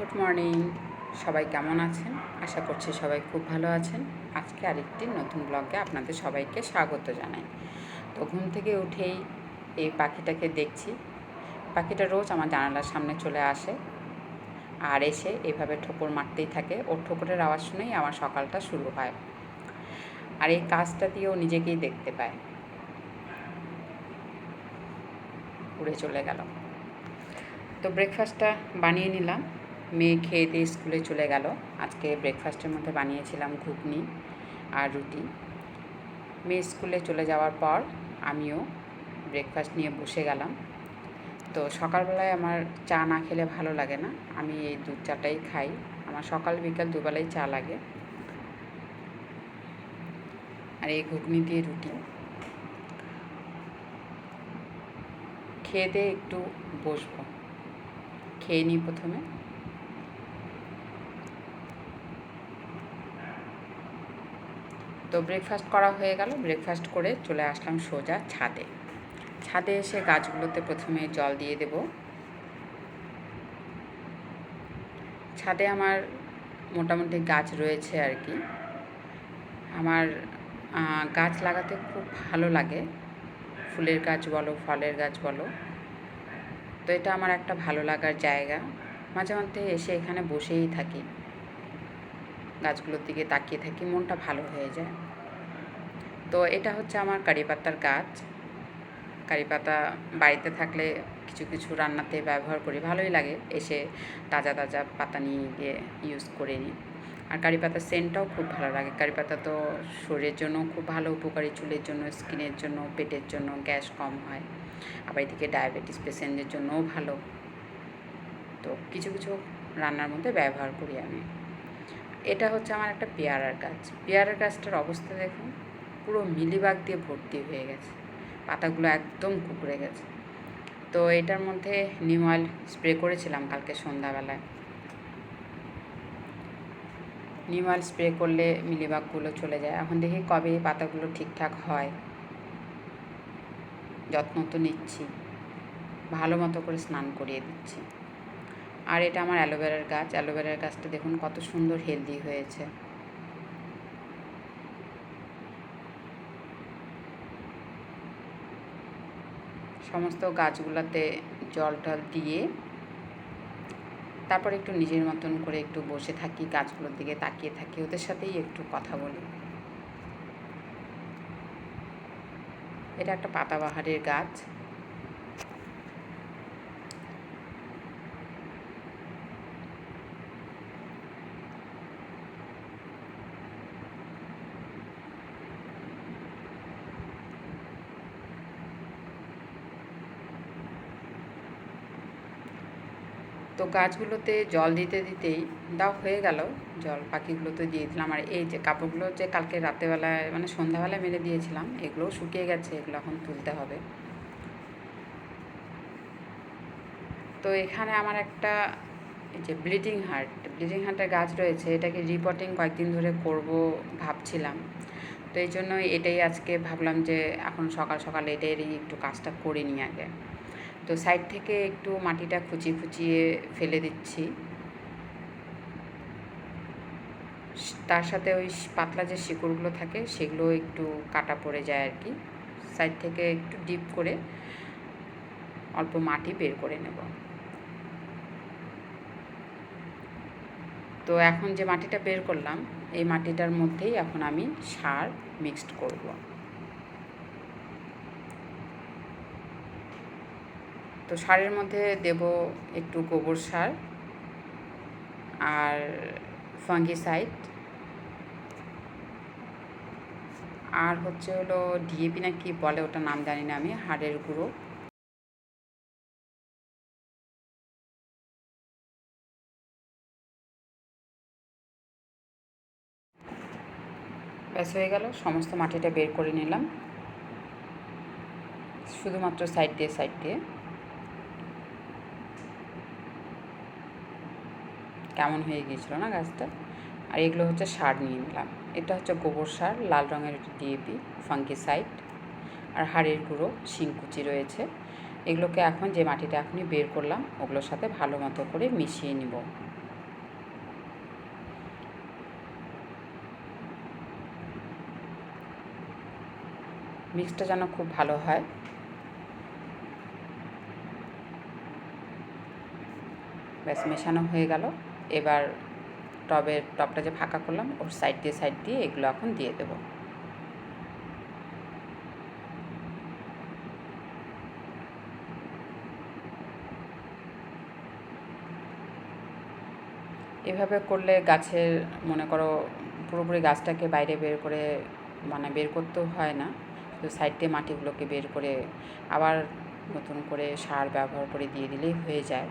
Good morning সবাই কেমন আছেন? আশা করছি সবাই খুব ভালো আছেন। আজকে আরেকটি নতুন ব্লগে আপনাদের সবাইকে স্বাগত জানাই। তো ঘুম থেকে উঠেই এই পাখিটাকে দেখছি। পাখিটা রোজ আমার জানালার সামনে চলে আসে আর এসে এভাবে ঠোকর মারতেই থাকে। ওর ঠোকরের আওয়াজ শুনেই আমার সকালটা শুরু হয় আর এই কাজটা দিয়েও নিজেকেই দেখতে পায়। উড়ে চলে গেল। তো ব্রেকফাস্টটা বানিয়ে নিলাম। মেয়ে খেয়ে দিয়ে স্কুলে চলে গেল। আজকে ব্রেকফাস্টের মধ্যে বানিয়েছিলাম ঘুগনি আর রুটি। মেয়ে স্কুলে চলে যাওয়ার পর আমিও ব্রেকফাস্ট নিয়ে বসে গেলাম। তো সকালবেলায় আমার চা না খেলে ভালো লাগে না। আমি এই দুধ চাটাই খাই। আমার সকাল বিকাল দুবেলাই চা লাগে। আর এই ঘুগনি দিয়ে রুটি। খেয়ে দিয়ে একটু বসবো। খেয়ে নিই প্রথমে। তো ব্রেকফাস্ট করা হয়ে গেল। ব্রেকফাস্ট করে চলে আসলাম সোজা ছাদে। ছাদে এসে গাছগুলোতে প্রথমে জল দিয়ে দেব। ছাদে আমার মোটামুটি গাছ রয়েছে আর কি। আমার গাছ লাগাতে খুব ভালো লাগে। ফুলের গাছ বলো, ফলের গাছ বলো। তো এটা আমার একটা ভালো লাগার জায়গা। মাঝে মধ্যে এসে এখানে বসেই থাকি। গাছগুলোর দিকে তাকিয়ে থাকি, মনটা ভালো হয়ে যায়। তো এটা হচ্ছে আমার কারি পাতার গাছ। কারি পাতা বাড়িতে থাকলে কিছু কিছু রান্নাতে ব্যবহার করি, ভালোই লাগে এসে তাজা তাজা পাতা নিয়ে গিয়ে ইউজ করে নিই। আর কারি পাতার সেন্টটাও খুব ভালো লাগে। কারি পাতা তো শরীরের জন্য খুব ভালো, উপকারী, চুলের জন্য, স্কিনের জন্য, পেটের জন্য গ্যাস কম হয়। আবার এদিকে ডায়াবেটিস পেশেন্টদের জন্যও ভালো। তো কিছু কিছু রান্নার মধ্যে ব্যবহার করি আমি। এটা হচ্ছে আমার একটা পেয়ারার গাছ। পেয়ারার গাছটার অবস্থা দেখুন, পুরো মিলিবাগ দিয়ে ভর্তি হয়ে গেছে। পাতাগুলো একদম কুকড়ে গেছে। তো এটার মধ্যে নিম অয়েল স্প্রে করেছিলাম কালকে সন্ধ্যাবেলায়। নিম অয়েল স্প্রে করলে মিলিবাগগুলো চলে যায়। এখন দেখি কবে পাতাগুলো ঠিকঠাক হয়। যত্ন তো নিচ্ছি। ভালো মতো করে স্নান করিয়ে দিচ্ছি। আর এটা আমার অ্যালোভেরার গাছ। অ্যালোভেরার গাছটা দেখুন কত সুন্দর হেলদি হয়েছে। সমস্ত গাছগুলোতে জল টল দিয়ে তারপর একটু নিজের মতন করে একটু বসে থাকি, গাছগুলোর দিকে তাকিয়ে থাকি, ওদের সাথেই একটু কথা বলি। এটা একটা পাতাবাহারের গাছ। তো গাছগুলোতে জল দিতে দিতেই দাও হয়ে গেল। জল পাখিগুলোতে দিয়ে দিলাম। আর এই যে কাপড়গুলো যে কালকে রাতেবেলায় মানে সন্ধ্যাবেলায় মেরে দিয়েছিলাম, এগুলোও শুকিয়ে গেছে, এগুলো এখন তুলতে হবে। তো এখানে আমার একটা এই যে ব্লিডিং হার্ট ব্লিডিং হার্টের গাছ রয়েছে, এটাকে রিপোর্টিং কয়েকদিন ধরে করব ভাবছিলাম। তো এই জন্য এটাই আজকে ভাবলাম যে এখন সকাল সকাল এটারই একটু কাজটা করে নিই আগে। তো সাইড থেকে একটু মাটিটা খুচিয়ে খুচিয়ে ফেলে দিচ্ছি। তার সাথে ওই পাতলা যে শিকড়গুলো থাকে, সেগুলো একটু কাটা পড়ে যায় আর কি। সাইড থেকে একটু ডিপ করে অল্প মাটি বের করে নেব। তো এখন যে মাটিটা বের করলাম, এই মাটিটার মধ্যেই এখন আমি সার মিক্সড করব। তো সারের মধ্যে দেব একটু গোবর সার আর ফাঙ্গিসাইড। আর হচ্ছে হলো ডিএপি না কি বলে ওটা নাম জানি না আমি, হাড়ের গুঁড়ো। ব্যাস হয়ে গেল, সমস্ত মাটিটা বের করে নিলাম। শুধুমাত্র সাইড দিয়ে সাইড দিয়ে। কেমন হয়ে গিয়েছিল না গাছটা? আর এগুলো হচ্ছে সার নিয়ে নিলাম। এটা হচ্ছে গোবর সার, লাল রঙের ডিএপি ফাঙ্কিসাইড আর হাড়ের গুঁড়ো, শিংকুচি রয়েছে। এগুলোকে এখন যে মাটিটা এখনই বের করলাম, ওগুলোর সাথে ভালো মতো করে মিশিয়ে নিব। মিক্সটা যেন খুব ভালো হয়। ব্যাস, মেশানো হয়ে গেল। এবার টবের টবটা যে ফাঁকা করলাম, ওর সাইড দিয়ে সাইড দিয়ে এগুলো এখন দিয়ে দেবো। এভাবে করলে গাছের, মনে করো, পুরোপুরি গাছটাকে বাইরে বের করে মানে বের করতেও হয় না। শুধু সাইড দিয়ে মাটিগুলোকে বের করে আবার নতুন করে সার ব্যবহার করে দিয়ে দিলেই হয়ে যায়।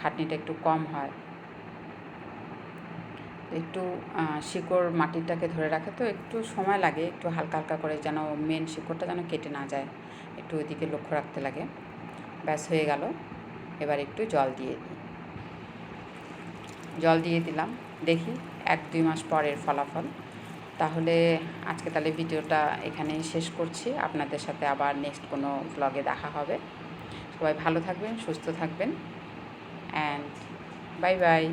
খাটনিটা একটু কম হয়। একটু শিকড় মাটিটাকে ধরে রাখে তো একটু সময় লাগে, একটু হালকা হালকা করে যেন মেন শিকড়টা যেন কেটে না যায়, একটু ওইদিকে লক্ষ্য রাখতে লাগে। ব্যাস, হয়ে গেল। এবার একটু জল দিয়ে দিই। জল দিয়ে দিলাম। দেখি এক, দুই মাস পরের ফলাফল। তাহলে আজকে তাহলে ভিডিওটা এখানেই শেষ করছি। আপনাদের সাথে আবার নেক্সট কোনো ব্লগে দেখা হবে। সবাই ভালো থাকবেন, সুস্থ থাকবেন। And bye bye